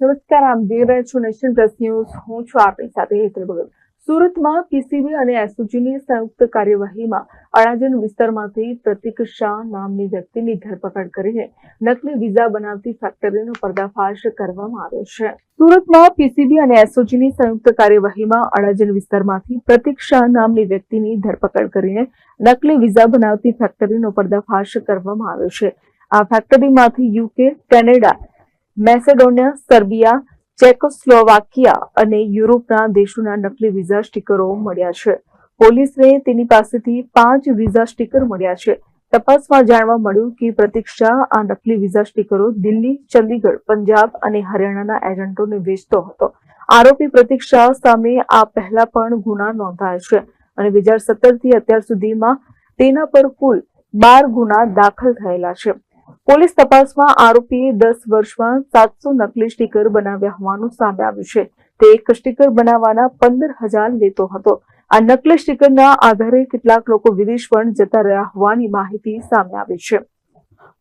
નમસ્કાર આપ જોઈ રહ્યા છો નેશન પ્લસ ન્યૂઝ. હું છું આપણી સાથે હેતલ ભગત. સુરતમાં પીસીબી અને એસઓજીની સંયુક્ત કાર્યવાહીમાં અડાજણ વિસ્તારમાંથી પ્રતિક શાહ નામની વ્યક્તિની ધરપકડ કરીને નકલી વિઝા બનાવતી ફેક્ટરીનો પર્દાફાશ કરવામાં આવ્યો છે. સુરતમાં પીસીબી અને એસઓજીની સંયુક્ત કાર્યવાહીમાં અડાજણ વિસ્તારમાંથી પ્રતિક શાહ નામની વ્યક્તિની ધરપકડ કરીને નકલી વિઝા બનાવતી ફેક્ટરીનો પર્દાફાશ કરવામાં આવ્યો છે. આ ફેક્ટરીમાંથી UK, Canada Macedonia, Serbia, Czechoslovakia અને યુરોપના દેશોના નકલી વિઝા સ્ટીકરો મળ્યા છે. પોલીસને તેની પાસેથી પાંચ વિઝા સ્ટીકર મળ્યા છે. તપાસમાં જાણવા મળ્યું કે પ્રતીક્ષા આ નકલી વિઝા સ્ટીકરો દિલ્હી, ચંદીગઢ, પંજાબ અને હરિયાણાના એજન્ટોને વેચતો હતો. આરોપી પ્રતીક્ષા સામે આ પહેલા પણ ગુના નોંધાયા છે અને બે હજાર સત્તરથી અત્યાર સુધીમાં તેના પર કુલ બાર ગુના દાખલ થયેલા છે. પોલીસ તપાસમાં આરોપીએ દસ વર્ષમાં સાતસો નકલી સ્ટીકર બનાવ્યા હોવાનું સામે આવ્યું છે. તે એક સ્ટીકર બનાવવાના પંદર લેતો હતો. આ નકલી સ્ટીકરના આધારે કેટલાક લોકો વિદેશ પણ જતા રહ્યા હોવાની માહિતી સામે આવી છે.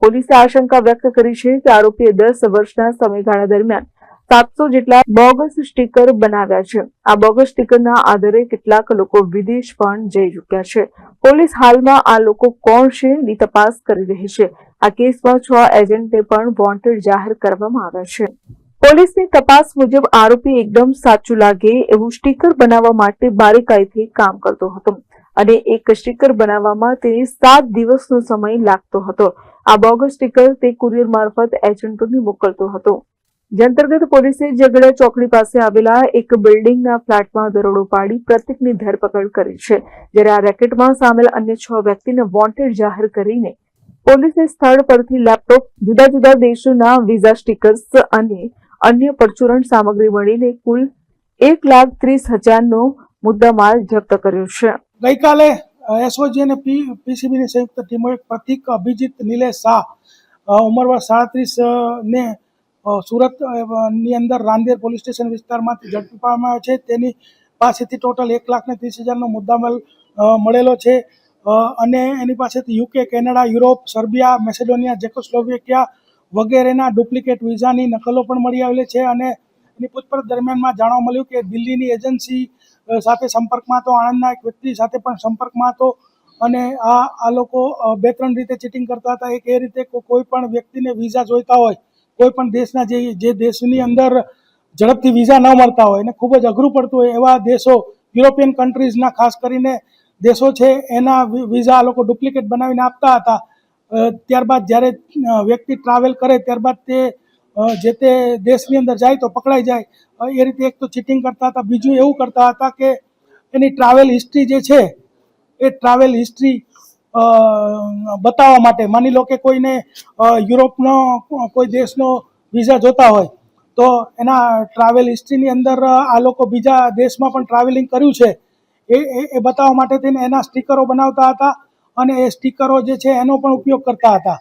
પોલીસે આશંકા વ્યક્ત કરી છે કે આરોપીએ દસ વર્ષના સમયગાળા દરમિયાન સાતસો જેટલા બોગસ સ્ટીકર બનાવ્યા છે. આ બોગસ સ્ટીકરના આધારે કેટલાક લોકો વિદેશ પણ જઈ ચૂક્યા છે. પોલીસ હાલમાં આ લોકો કોણ છે ની તપાસ કરી રહી છે. આ કેસમાં છ એજન્ટને પણ વોન્ટેડ જાહેર કરવામાં આવ્યા છે. પોલીસની તપાસ મુજબ આરોપી એકદમ સાચું લાગે એવું સ્ટીકર બનાવવા માટે બારીકાઈથી કામ કરતો હતો અને એક સ્ટીકર બનાવવામાં તેને સાત દિવસનો સમય લાગતો હતો. આ બોગસ સ્ટીકર તે કુરિયર મારફત એજન્ટોને મોકલતો હતો. જે અંતર્ગત પોલીસે ઝઘડા ચોકડી પાસે આવેલા એક બિલ્ડિંગના ફ્લેટમાં દરોડો પાડી પ્રતિકની ધરપકડ કરી છે. જ્યારે આ રેકેટમાં સામેલ અન્ય છ વ્યક્તિને વોન્ટેડ જાહેર કરીને પોલીસે સ્થળ પરથી લેપટોપ, જુદા જુદા દેશોના વિઝા સ્ટીકર્સ અને અન્ય પરચુરણ સામગ્રી મળીને કુલ એક લાખ ત્રીસ હજારનો મુદ્દામાલ જપ્ત કર્યો છે. ગઈકાલે એસઓજી અને પીસીબીની સંયુક્ત ટીમોએ પ્રતિક અભિજીત નિલેશ શાહ ઉંમર વર્ષ સાડત્રીસ ને સુરતની અંદર રાંદેર પોલીસ સ્ટેશન વિસ્તારમાંથી ઝડપી પાડવામાં આવ્યો છે. તેની પાસેથી ટોટલ એક લાખ ને ત્રીસ હજારનો મુદ્દામાલ મળેલો છે. અને એની પાસેથી UK Canada Europe Serbia Macedonia Czechoslovakia વગેરેના ડુપ્લિકેટ વિઝાની નકલો પણ મળી આવેલી છે અને એની પૂછપરછ દરમિયાનમાં જાણવા મળ્યું કે દિલ્હીની એજન્સી સાથે સંપર્કમાં હતો, આણંદના એક વ્યક્તિ સાથે પણ સંપર્કમાં હતો અને આ આ લોકો બે ત્રણ રીતે ચીટિંગ કરતા હતા. એક એ રીતે કોઈ પણ વ્યક્તિને વિઝા જોઈતા હોય, કોઈ પણ દેશના જે જે દેશની અંદર ઝડપથી વિઝા ન મળતા હોય અને ખૂબ જ અઘરું પડતું હોય એવા દેશો, યુરોપિયન કન્ટ્રીઝના ખાસ કરીને દેશો છે, એના વિઝા આ લોકો ડુપ્લિકેટ બનાવીને આપતા હતા. ત્યારબાદ જ્યારે વ્યક્તિ ટ્રાવેલ કરે, ત્યારબાદ તે જે તે દેશની અંદર જાય તો પકડાઈ જાય. એ રીતે એક તો ચીટિંગ કરતા હતા. બીજું એવું કરતા હતા કે એની ટ્રાવેલ હિસ્ટ્રી જે છે, એ ટ્રાવેલ હિસ્ટ્રી બતાવવા માટે. માની લો કે કોઈને યુરોપનો, કોઈ દેશનો વિઝા જોતા હોય, તો એના ટ્રાવેલ હિસ્ટ્રીની અંદર આ લોકો બીજા દેશમાં પણ ટ્રાવેલિંગ કર્યું છે. એ એ બતાવવા માટે થઈને એના સ્ટીકરો બનાવતા હતા અને એ સ્ટીકરો જે છે એનો પણ ઉપયોગ કરતા હતા.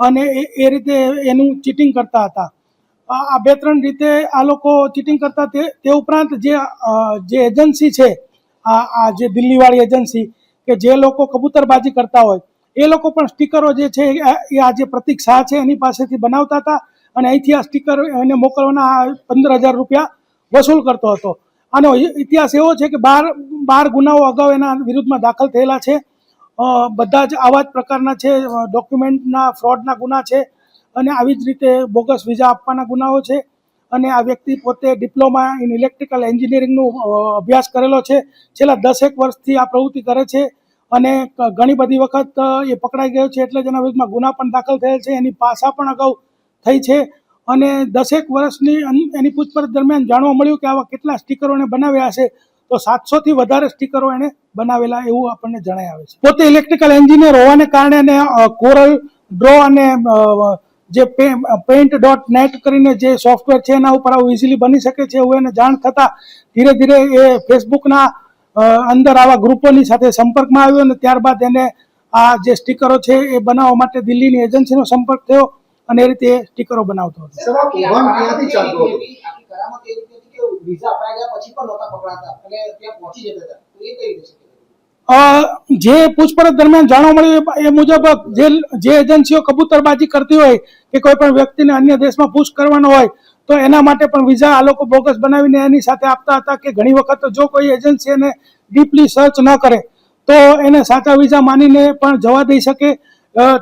અને એ એ રીતે એનું ચીટિંગ કરતા હતા. આ બે ત્રણ રીતે આ લોકો ચીટિંગ કરતા તે તે ઉપરાંત જે જે એજન્સી છે, આ આ જે દિલ્હીવાળી એજન્સી કે જે લોકો કબૂતરબાજી કરતા હોય, એ લોકો પણ સ્ટીકરો જે છે એ આ જે પ્રતિક શાહ છે એની પાસેથી બનાવતા હતા અને અહીંથી આ સ્ટીકર એને મોકલવાના પંદર હજાર રૂપિયા વસૂલ કરતો હતો. આનો ઇતિહાસ એવો છે કે બાર બાર ગુનાઓ અગાઉ એના વિરુદ્ધમાં દાખલ થયેલા છે. બધા જ આવા જ પ્રકારના છે ડોક્યુમેન્ટના ફ્રોડના ગુના છે અને આવી જ રીતે બોગસ વિઝા આપવાના ગુનાઓ છે. અને આ વ્યક્તિ પોતે ડિપ્લોમા ઇન ઇલેક્ટ્રિકલ એન્જિનિયરિંગનું અભ્યાસ કરેલો છે. છેલ્લા દસેક વર્ષથી આ પ્રવૃત્તિ કરે છે અને ઘણી બધી વખત એ પકડાઈ ગયો છે એટલે જ વિરુદ્ધમાં ગુના પણ દાખલ થયેલ છે. એની પાસા પણ અગાઉ થઈ છે. અને દસેક વર્ષની એની પૂછપરછ દરમિયાન જાણવા મળ્યું કે આવા કેટલા સ્ટીકરોને બનાવ્યા હશે. તો સાતસો થી વધારે સ્ટીકરો એને બનાવેલા એવું આપણને જણાય આવે છે. પોતે ઇલેક્ટ્રિકલ એન્જિનિયર હોવાને કારણે એને કોરલ ડ્રો અને જે પેન્ટ ડોટ નેટ કરીને જે સોફ્ટવેર છે એના ઉપર આવું ઇઝીલી બની શકે છે એવું એને જાણ થતાં ધીરે ધીરે એ ફેસબુકના અંદર આવા ગ્રુપોની સાથે સંપર્કમાં આવ્યો અને ત્યારબાદ એને આ જે સ્ટીકરો છે એ બનાવવા માટે દિલ્હીની એજન્સીનો સંપર્ક થયો અને એ રીતે સ્ટીકરો બનાવતો હતો? જે પૂછપરછ દરમિયાન જાણવા મળ્યું, એ- મુજબ જે જે એજન્સીઓ કબૂતરબાજી કરતી હોય કે કોઈ પણ વ્યક્તિને અન્ય દેશમાં પૂછ કરવાનો હોય, તો એના માટે પણ વિઝા આ લોકો બોગસ બનાવીને એની સાથે આપતા હતા કે ઘણી વખત જો કોઈ એજન્સી એને ડીપલી સર્ચ ન કરે, તો એને સાચા વિઝા માનીને પણ જવા દઈ શકે.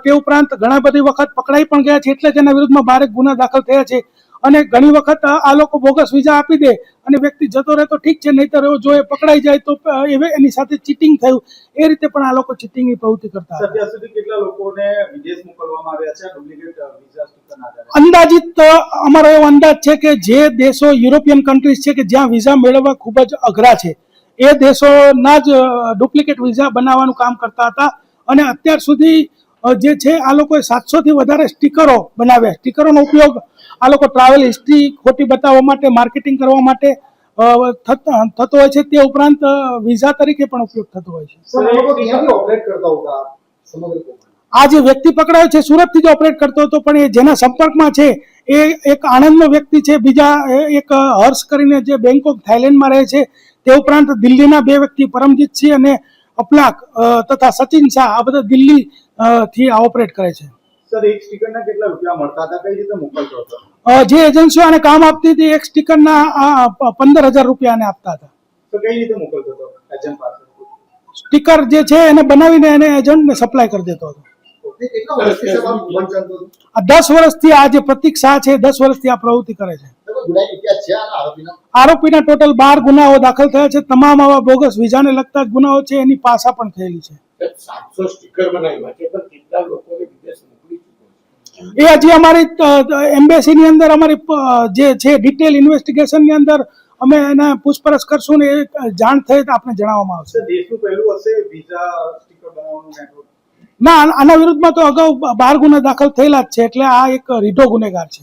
તે ઉપરાંત ઘણા બધી વખત પકડાઈ પણ ગયા છે, એટલે જ એના વિરુદ્ધમાં બારે ગુના દાખલ થયા છે. અને ઘણી વખત આ લોકો બોગસ વિઝા આપી દે અને વ્યક્તિ જતો રહે તો ઠીક છે નહીતર જો એ પકડાઈ જાય તો એની સાથે ચીટિંગ થયું. એ રીતે પણ આ લોકો ચીટિંગની પ્રવૃત્તિ કરતા અત્યાર સુધી કેટલા લોકોને વિદેશ મોકલવામાં આવ્યા છે? ડુપ્લિકેટ વિઝા અંદાજિત અમારો એવો અંદાજ છે કે જે દેશો યુરોપિયન કન્ટ્રીઝ છે કે જ્યાં વિઝા મેળવવા ખૂબ જ અઘરા છે એ દેશોના જ ડુપ્લિકેટ વિઝા બનાવવાનું કામ કરતા હતા. અને અત્યાર સુધી જે છે આ લોકોએ સાતસોથી વધારે સ્ટીકરો બનાવ્યા. સ્ટીકરોનો ઉપયોગ આ લોકો ટ્રાવેલ હિસ્ટ્રી ખોટી બતાવવા માટે માર્કેટિંગ કરવા માટે થતો હોય છે. તે ઉપરાંત વિઝા તરીકે પણ ઉપયોગ થતો હોય છે. આ જે વ્યક્તિ પકડાયો છે સુરતથી જ ઓપરેટ કરતો હતો પણ એ જેના સંપર્કમાં છે એ એક આણંદનો વ્યક્તિ છે. બીજા એક હર્ષ કરીને જે બેંકોક થાઇલેન્ડમાં રહે છે તે ઉપરાંત દિલ્હીના બે વ્યક્તિ પરમજીત સિંહ અને અપલાક તથા સચિન શાહ આ બધા દિલ્હી થી આ ઓપરેટ કરે છે. સર એક સ્ટીકરના કેટલા રૂપિયા મળતા હતા? કઈ રીતે મોકલતો હતો જે એજન્સીઓ આને કામ આપતી હતી એક સ્ટીકરના પંદર હજાર રૂપિયા આપતા હતા. તો કઈ રીતે મોકલતો હતો એજન્ટ પાસે? સ્ટીકર જે છે એને બનાવીને એને એજન્ટને સપ્લાય કરી દેતો હતો. દસ વર્ષથી આ જે પ્રતિક શાહ છે દસ વર્ષથી આ પ્રવૃત્તિ કરે છે. આરોપીના? ટોટલ બાર ગુનાઓ દાખલ થયા છે. તમામ આવા બોગસ વિઝાને લગતા ગુનાઓ છે એની પાસા પણ થયેલી છે. સાતસો સ્ટીકર બનાવ્યા છે પણ કેટલા લોકોને વિદેશ મોકલી એ હજી અમારી એમ્બેસીની અંદર અમારી જે છે ડિટેલ ઇન્વેસ્ટિગેશનની અંદર અમે એને પૂછપરછ કરશું ને એ જાણ થઈ તો આપને જણાવવામાં આવશે. દેશનું પહેલું હશે વિઝા સ્ટીકર બનાવવાનું નેટવર્ક ના આના- આના વિરુદ્ધમાં તો અગાઉ બાર ગુના દાખલ થયેલા જ છે એટલે આ એક રીઢો ગુનેગાર છે.